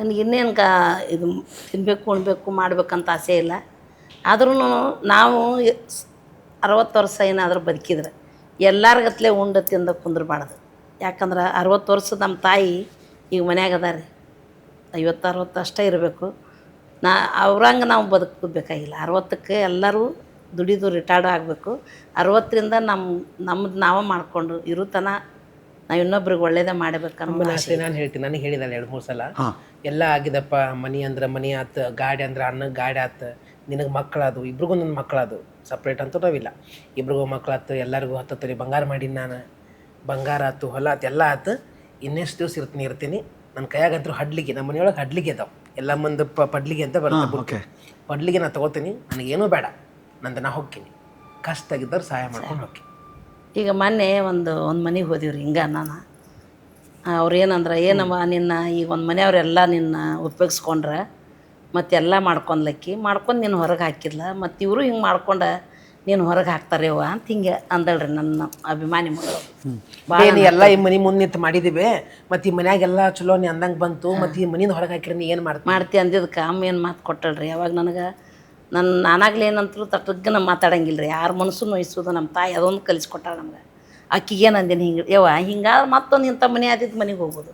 ನನಗೆ ಇನ್ನೇನು ಕಾ ಇದು ತಿನ್ನಬೇಕು ಉಣ್ಬೇಕು, ಮಾಡಬೇಕಂತ ಆಸೆ ಇಲ್ಲ. ಆದ್ರೂ ನಾವು ಅರವತ್ತು ವರ್ಷ ಏನಾದರೂ ಬದುಕಿದ್ರೆ ಎಲ್ಲಾರ್ಗತ್ಲೆ ಉಂಡು ತಿಂದ ಕುಂದ್ರಬಾರ್ದು ಯಾಕಂದ್ರೆ ಅರವತ್ತು ವರ್ಷ ನಮ್ಮ ತಾಯಿ ಈಗ ಮನ್ಯಾಗ ಅದಾರೆ ಐವತ್ತು, ಅರವತ್ತು ಅಷ್ಟೇ ಇರಬೇಕು. ನಾ ಅವ್ರಂಗೆ ನಾವು ಬದುಕಬೇಕಾಗಿಲ್ಲ. ಅರವತ್ತಕ್ಕೆ ಎಲ್ಲರೂ ದುಡಿದು ರಿಟೈರ್ಡ್ ಆಗಬೇಕು. ಅರವತ್ತರಿಂದ ನಮ್ಮ ನಮ್ಮದು ನಾವೇ ಮಾಡಿಕೊಂಡು ಇರೋ ತನ ನಾವು ಇನ್ನೊಬ್ರಿಗೆ ಒಳ್ಳೇದೇ ಮಾಡಬೇಕನ್ನೋ ಅಮ್ಮನ ಆಸೆ. ನಾನು ಹೇಳ್ತೀನಿ. ನನಗೆ ಹೇಳಿದಾಳೆ ಎರಡು ಮೂರು ಸಲ. ಎಲ್ಲ ಆಗಿದಪ್ಪ ಮನಿ ಅಂದ್ರೆ ಮನಿ ಆತ ಗಾಡಿ ಅಂದ್ರೆ ಅನ್ನ ಗಾಡಿ ಆತ. ನಿನಗೆ ಮಕ್ಕಳದು ಇಬ್ರಿಗೂ ನನ್ನ ಮಕ್ಕಳದು ಸಪ್ರೇಟ್ ಅಂತೂ ನಾವಿಲ್ಲ. ಇಬ್ರಿಗೂ ಮಕ್ಕಳಾತು ಎಲ್ಲರಿಗೂ ಹತ್ತು ತೊಲಿ ಬಂಗಾರ ಮಾಡೀನಿ ನಾನು. ಬಂಗಾರ ಆತು ಹೊಲ ಆತು ಎಲ್ಲ ಆತು. ಇನ್ನೆಷ್ಟು ದಿವಸ ಇರ್ತೀನಿ ಇರ್ತೀನಿ. ನನ್ನ ಕೈಯಾಗಂತೂ ಹಡ್ಲಿಗೆ ನಮ್ಮ ಮನೆಯೊಳಗೆ ಹಡ್ಲಿಗೆ ಅದಾವೆ. ಎಲ್ಲ ಮಂದಿ ಪ ಪಡ್ಲಿಗೆ ಅಂತ ಬರುತ್ತೆ ಬುಟ್ಟಿ. ಪಡ್ಲಿಗೆ ನಾನು ತೊಗೋತೀನಿ. ನನಗೇನೂ ಬೇಡ. ನಂದು ನಾ ಹೋಗ್ತೀನಿ. ಕಷ್ಟ ಆಗಿದ್ದವ್ರು ಸಹಾಯ ಮಾಡ್ಕೊಂಡು ಹೋಗ್ತೀನಿ ಈಗ ಮೊನ್ನೆ ಒಂದು ಒಂದು ಮನೆಗೆ ಹೋದಿವ್ರಿ ಹಿಂಗೆ ನಾನು. ಅವ್ರು ಏನಂದ್ರೆ ಏನಮ್ಮ ನಿನ್ನ ಈಗ ಒಂದು ಮನೆಯವರೆಲ್ಲ ನಿನ್ನ ಉಪಯೋಗಿಸ್ಕೊಂಡ್ರೆ ಮತ್ತೆಲ್ಲ ಮಾಡ್ಕೊಂಡ್ಲಕ್ಕಿ ಮಾಡ್ಕೊಂಡು ನೀನು ಹೊರಗೆ ಹಾಕಿದ್ಲ ಮತ್ತು ಇವರು ಹಿಂಗೆ ಮಾಡ್ಕೊಂಡು ನೀನು ಹೊರಗೆ ಹಾಕ್ತಾರೇವ ಅಂತ ಹಿಂಗೆ ಅಂದಳ್ರಿ ನನ್ನ ಅಭಿಮಾನಿ ಮಗಳು. ಏನು ಎಲ್ಲ ಈ ಮನೆ ಮುಂದೆ ನಿಂತು ಮಾಡಿದ್ದೀವಿ ಮತ್ತು ಈ ಮನ್ಯಾಗೆಲ್ಲ ಚಲೋ ನೀ ಅಂದಂಗೆ ಬಂತು ಮತ್ತು ಈ ಮನಿನ ಹೊರಗೆ ಹಾಕಿರಿ ನೀ ಏನು ಮಾಡ್ತೀನಿ ಮಾಡ್ತಿ ಅಂದಿದ್ದಕ್ಕೆ ಅಮ್ಮ ಏನು ಮಾತು ಕೊಟ್ಟಳ್ರಿ ಯಾವಾಗ ನನಗೆ ನನ್ನ ನಾನಾಗ್ಲಿ ಏನಂತರೂ ತಟ್ಟಗ್ಗನ ಮಾತಾಡಂಗಿಲ್ಲ ರೀ ಯಾರ ಮನಸ್ಸು ನೋಯಿಸೋದು ನಮ್ಮ ತಾಯಿ ಅದೊಂದು ಕಲಿಸ್ಕೊಟ್ಟಾಳ ನಮ್ಗೆ. ಆಕಿಗೇನು ಅಂದೇನಿ ಹಿಂಗೆ, ಯವ್ವ ಹಿಂಗಾದ್ರೆ ಮತ್ತೊಂದು ಇಂಥ ಮನೆ ಆದಿದ್ದು ಮನೆಗೆ ಹೋಗ್ಬೋದು.